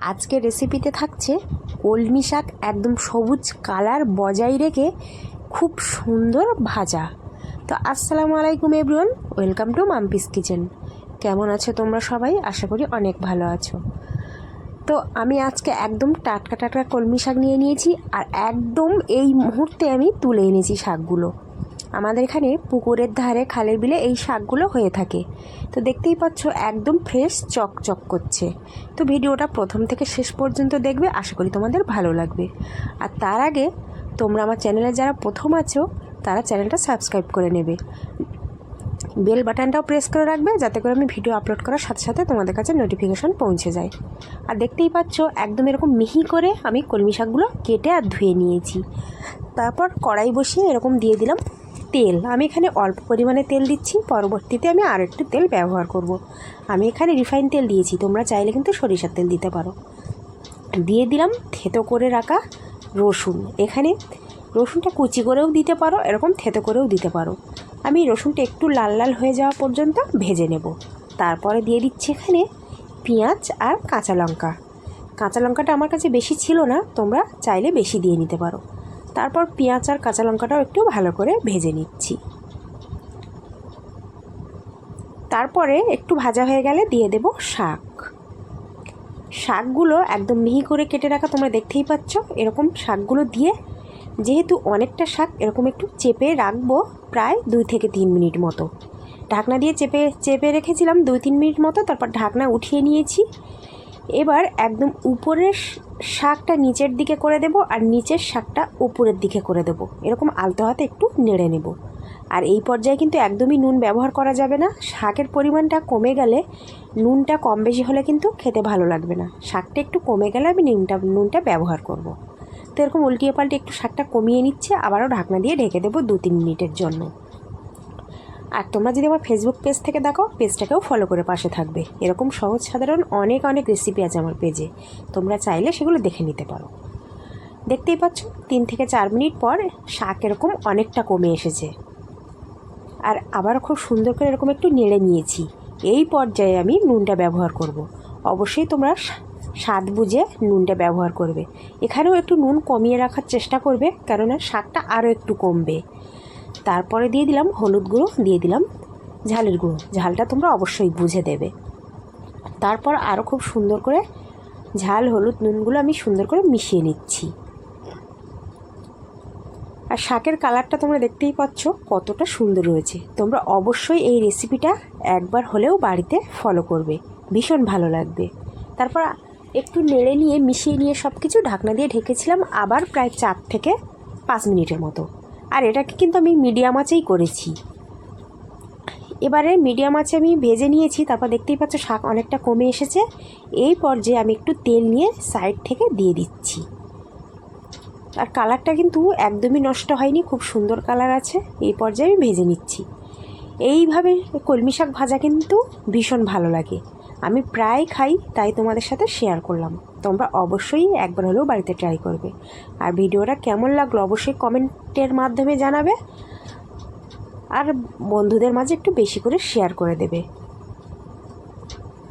আজকের রেসিপিতে থাকছে কলমি শাক একদম সবুজ কালার বজায় রেখে খুব সুন্দর ভাজা। তো আসসালামু আলাইকুম everyone welcome to Mampi's kitchen কেমন আছো তোমরা সবাই? আশা করি অনেক ভালো আছো। তো আমি আজকে একদম টাটকা টাটকা কলমি শাক নিয়ে নিয়েছি আর একদম এই মুহূর্তে আমি তুলে এনেছি শাকগুলো। আমাদের এখানে পুকুরের ধারে খালের বিলে এই শাকগুলো হয়ে থাকে। তো দেখতেই পাচ্ছ, একদম ফ্রেশ চকচক করছে। তো ভিডিওটা প্রথম থেকে শেষ পর্যন্ত দেখবে, আশা করি তোমাদের ভালো লাগবে। আর তার আগে, তোমরা আমার চ্যানেলে যারা প্রথম আছো, তারা চ্যানেলটা সাবস্ক্রাইব করে নেবে। বেল বাটনটাও প্রেস করে রাখবে, যাতে করে আমি ভিডিও আপলোড করার সাথে সাথে তোমাদের কাছে নোটিফিকেশন পৌঁছে যায়। আর দেখতেই পাচ্ছ, একদম এরকম মিহি করে আমি কলমি শাকগুলো কেটে আর ধুয়ে নিয়েছি। তারপর কড়াই বসিয়ে এরকম দিয়ে দিলাম তেল। আমি এখানে অল্প পরিমাণে তেল দিচ্ছি, পরবর্তীতে আমি আর একটু তেল ব্যবহার করব। আমি এখানে রিফাইন তেল দিয়েছি, তোমরা চাইলে কিন্তু সরিষার তেল দিতে পারো। দিয়ে দিলাম থেতো করে রাখা রসুন। এখানে রসুনটা কুচি করেও দিতে পারো, এরকম থেতো করেও দিতে পারো। আমি রসুনটা একটু লাল লাল হয়ে যাওয়া পর্যন্ত ভেজে নেব। তারপরে দিয়ে দিচ্ছি এখানে পেঁয়াজ আর কাঁচা লঙ্কা। কাঁচা লঙ্কাটা আমার কাছে বেশি ছিল না, তোমরা চাইলে বেশি দিয়ে নিতে পারো। তারপর পেঁয়াজ আর কাঁচা লঙ্কাটাও একটু ভালো করে ভেজে নিচ্ছি। তারপরে একটু ভাজা হয়ে গেলে দিয়ে দেব শাক। শাকগুলো একদম মিহি করে কেটে রাখা তোমরা দেখতেই পাচ্ছ, এরকম শাকগুলো দিয়ে যেহেতু অনেকটা শাক, এরকম একটু চেপে রাখব প্রায় দুই থেকে তিন মিনিট মতো। ঢাকনা দিয়ে চেপে চেপে রেখেছিলাম দুই তিন মিনিট মতো, তারপর ঢাকনা উঠিয়ে নিয়েছি। এবার একদম উপরের শাকটা নিচের দিকে করে দেব আর নিচের শাকটা উপরের দিকে করে দেব। এরকম আলতো হাতে একটু নেড়ে নেব। আর এই পর্যায়ে কিন্তু একদমই নুন ব্যবহার করা যাবে না। শাকের পরিমাণটা কমে গেলে নুনটা কম বেশি হলে কিন্তু খেতে ভালো লাগবে না। শাকটা একটু কমে গেলে আমি নুনটা নুনটা ব্যবহার করব। তো এরকম উল্টিয়ে পাল্টে একটু শাকটা কমিয়ে নিচ্ছে, আবারও ঢাকনা দিয়ে ঢেকে দেবো দু তিন মিনিটের জন্য। আর তোমরা যদি আমার ফেসবুক পেজ থেকে দেখো পেজটাকেও ফলো করে পাশে থাকবে। এরকম সহজ সাধারণ অনেক অনেক রেসিপি আছে আমার পেজে তোমরা চাইলে সেগুলো দেখে নিতে পারো। দেখতেই পাচ্ছ, তিন থেকে চার মিনিট পর শাক এরকম অনেকটা কমে এসেছে। আর আবার খুব সুন্দর করে এরকম একটু নেড়ে নিয়েছি। এই পর্যায়ে আমি নুনটা ব্যবহার করব। অবশ্যই তোমরা স্বাদ বুঝে নুনটা ব্যবহার করবে। এখানেও একটু নুন কমিয়ে রাখার চেষ্টা করবে, কেননা শাকটা আরও একটু কমবে। তারপরে দিয়ে দিলাম হলুদ গুঁড়ো, দিয়ে দিলাম ঝালের গুঁড়ো। ঝালটা তোমরা অবশ্যই বুঝে দেবে। তারপর আরও খুব সুন্দর করে ঝাল, হলুদ, নুনগুলো আমি সুন্দর করে মিশিয়ে নিচ্ছি। আর শাকের কালারটা তোমরা দেখতেই পাচ্ছ, কতটা সুন্দর রয়েছে তোমরা অবশ্যই এই রেসিপিটা একবার হলেও বাড়িতে ফলো করবে। ভীষণ ভালো লাগবে। তারপর একটু নেড়ে নিয়ে, মিশিয়ে নিয়ে সব কিছু ঢাকনা দিয়ে ঢেকেছিলাম আবার প্রায় চার থেকে পাঁচ মিনিটের মতো। আর এটাকে কিন্তু আমি মিডিয়াম আঁচেই করেছি। এবারে মিডিয়াম আঁচে আমি ভেজে নিয়েছি, তারপর দেখতেই পাচ্ছ শাক অনেকটা কমে এসেছে। এই পর্যায়ে আমি একটু তেল নিয়ে সাইড থেকে দিয়ে দিচ্ছি। আর কালারটা কিন্তু একদমই নষ্ট হয়নি, খুব সুন্দর কালার আছে, এই পর্যায়ে আমি ভেজে নিচ্ছি। এইভাবে কলমি শাক ভাজা কিন্তু ভীষণ ভালো লাগে। আমি প্রায় খাই, তাই তোমাদের সাথে শেয়ার করলাম। তোমরা অবশ্যই একবার হলেও বাড়িতে ট্রাই করবে। আর ভিডিওটা কেমন লাগল অবশ্যই কমেন্টের মাধ্যমে জানাবে। আর বন্ধুদের মাঝে একটু বেশি করে শেয়ার করে দেবে।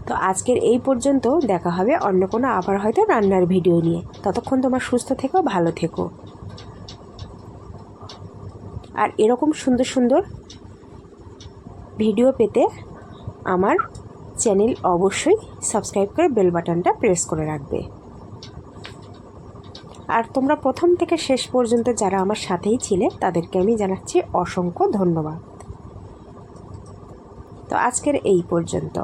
তো আজকের এই পর্যন্ত, দেখা হবে অন্য কোনো আবার হয়তো রান্নার ভিডিও নিয়ে। ততক্ষণ তোমার সুস্থ থেকো, ভালো থেকো। আর এরকম সুন্দর সুন্দর ভিডিও পেতে আমার চ্যানেল অবশ্যই সাবস্ক্রাইব করে বেল বাটনটা প্রেস করে রাখবে। আর তোমরা প্রথম থেকে শেষ পর্যন্ত যারা আমার সাথেই ছিলে, তাদেরকে আমি জানাচ্ছি অসংখ্য ধন্যবাদ। তো আজকের এই পর্যন্ত।